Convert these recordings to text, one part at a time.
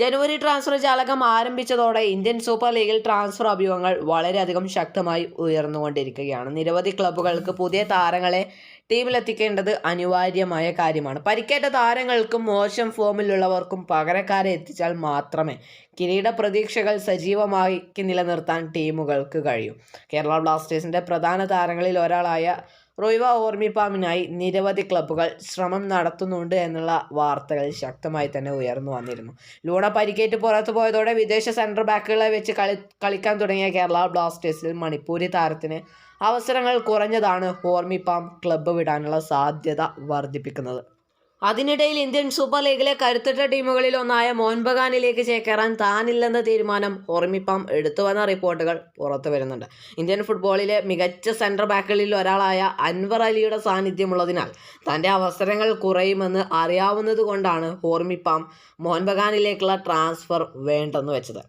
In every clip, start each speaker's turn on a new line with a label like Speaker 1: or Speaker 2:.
Speaker 1: ജനുവരി transfer ജാലകം ആരംഭിച്ചതോടെ Indian super ലീഗിൽ ട്രാൻസ്ഫർ അഭ്യൂഹങ്ങൾ വളരെയധികം ശക്തമായി ഉയർന്നുകൊണ്ടിരിക്കുകയാണ്. നിരവധി ക്ലബ്ബുകൾക്ക് പുതിയ താരങ്ങളെ ടീമിലെത്തിക്കേണ്ടത് അനിവാര്യമായ കാര്യമാണ്. പരിക്കേറ്റ താരങ്ങൾക്കും മോശം ഫോമിലുള്ളവർക്കും പകരക്കാരെ എത്തിച്ചാൽ മാത്രമേ കിരീട പ്രതീക്ഷകൾ സജീവമായി നിലനിർത്താൻ ടീമുകൾക്ക് കഴിയൂ. കേരള ബ്ലാസ്റ്റേഴ്സിന്റെ പ്രധാന താരങ്ങളിൽ ഒരാളായ റോയ്വ ഓർമ്മിപ്പാമിനായി നിരവധി ക്ലബ്ബുകൾ ശ്രമം നടത്തുന്നുണ്ട് എന്നുള്ള വാർത്തകൾ ശക്തമായി തന്നെ ഉയർന്നു വന്നിരുന്നു. ലൂണ പരിക്കേറ്റ് പുറത്തു പോയതോടെ വിദേശ സെന്റർ ബാക്കുകളെ വെച്ച് കളി കളിക്കാൻ തുടങ്ങിയ കേരള ബ്ലാസ്റ്റേഴ്സിൽ മണിപ്പൂരി താരത്തിന് അവസരങ്ങൾ കുറഞ്ഞതാണ് ഹോർമിപ്പാം ക്ലബ്ബ് വിടാനുള്ള സാധ്യത വർദ്ധിപ്പിക്കുന്നത്. അതിനിടയിൽ ഇന്ത്യൻ സൂപ്പർ ലീഗിലെ കരുത്തുറ്റ ടീമുകളിൽ ഒന്നായ മോഹൻ ബഗാനിലേക്ക് ചേക്കേറാൻ താനില്ലെന്ന തീരുമാനം ഓർമ്മിപ്പാം എടുത്തുവന്ന റിപ്പോർട്ടുകൾ പുറത്തു വരുന്നുണ്ട്. ഇന്ത്യൻ ഫുട്ബോളിലെ മികച്ച സെന്റർ ബാക്കുകളിൽ ഒരാളായ അൻവർ അലിയുടെ സാന്നിധ്യമുള്ളതിനാൽ തന്റെ അവസരങ്ങൾ കുറയുമെന്ന് അറിയാവുന്നത് കൊണ്ടാണ് ഓർമ്മിപ്പാം മോഹൻ ബഗാനിലേക്കുള്ള ട്രാൻസ്ഫർ വേണ്ടെന്ന് വെച്ചത്.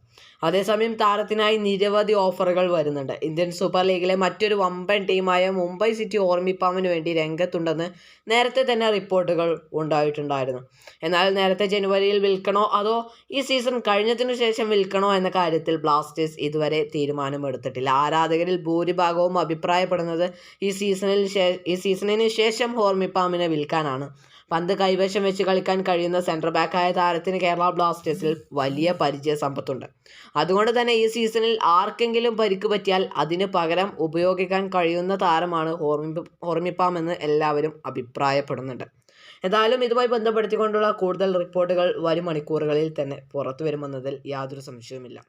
Speaker 1: അതേസമയം താരത്തിനായി നിരവധി ഓഫറുകൾ വരുന്നുണ്ട്. ഇന്ത്യൻ സൂപ്പർ ലീഗിലെ മറ്റൊരു വമ്പൻ ടീമായ മുംബൈ സിറ്റി ഓർമ്മിപ്പാമിന് വേണ്ടി രംഗത്തുണ്ടെന്ന് നേരത്തെ തന്നെ റിപ്പോർട്ടുകൾ ഉണ്ടായിട്ടുണ്ടായിരുന്നു. എന്നാൽ നേരത്തെ ജനുവരിയിൽ വിൽക്കണോ അതോ ഈ സീസൺ കഴിഞ്ഞതിനു ശേഷം വിൽക്കണോ എന്ന കാര്യത്തിൽ ബ്ലാസ്റ്റേഴ്സ് ഇതുവരെ തീരുമാനമെടുത്തിട്ടില്ല. ആരാധകരിൽ ഭൂരിഭാഗവും അഭിപ്രായപ്പെടുന്നത് ഈ സീസണിൽ ഈ സീസണിന് ശേഷം ഹോർമിപ്പാമിനെ വിൽക്കാനാണ്. പന്ത് കൈവശം വെച്ച് കളിക്കാൻ കഴിയുന്ന സെന്റർ ബാക്കായ താരത്തിന് കേരള ബ്ലാസ്റ്റേഴ്സിൽ വലിയ പരിചയ സമ്പത്തുണ്ട്. അതുകൊണ്ട് തന്നെ ഈ സീസണിൽ ആർക്കെങ്കിലും പരിക്ക് പറ്റിയാൽ അതിന് പകരം ഉപയോഗിക്കാൻ കഴിയുന്ന താരമാണ് ഹോർമി ഹോർമിപ്പാമെന്ന് എല്ലാവരും അഭിപ്രായപ്പെടുന്നുണ്ട്. എന്തായാലും ഇതുമായി ബന്ധപ്പെടുത്തിക്കൊണ്ടുള്ള കൂടുതൽ റിപ്പോർട്ടുകൾ വരും മണിക്കൂറുകളിൽ തന്നെ പുറത്തു വരുമെന്നതിൽ യാതൊരു സംശയവുമില്ല.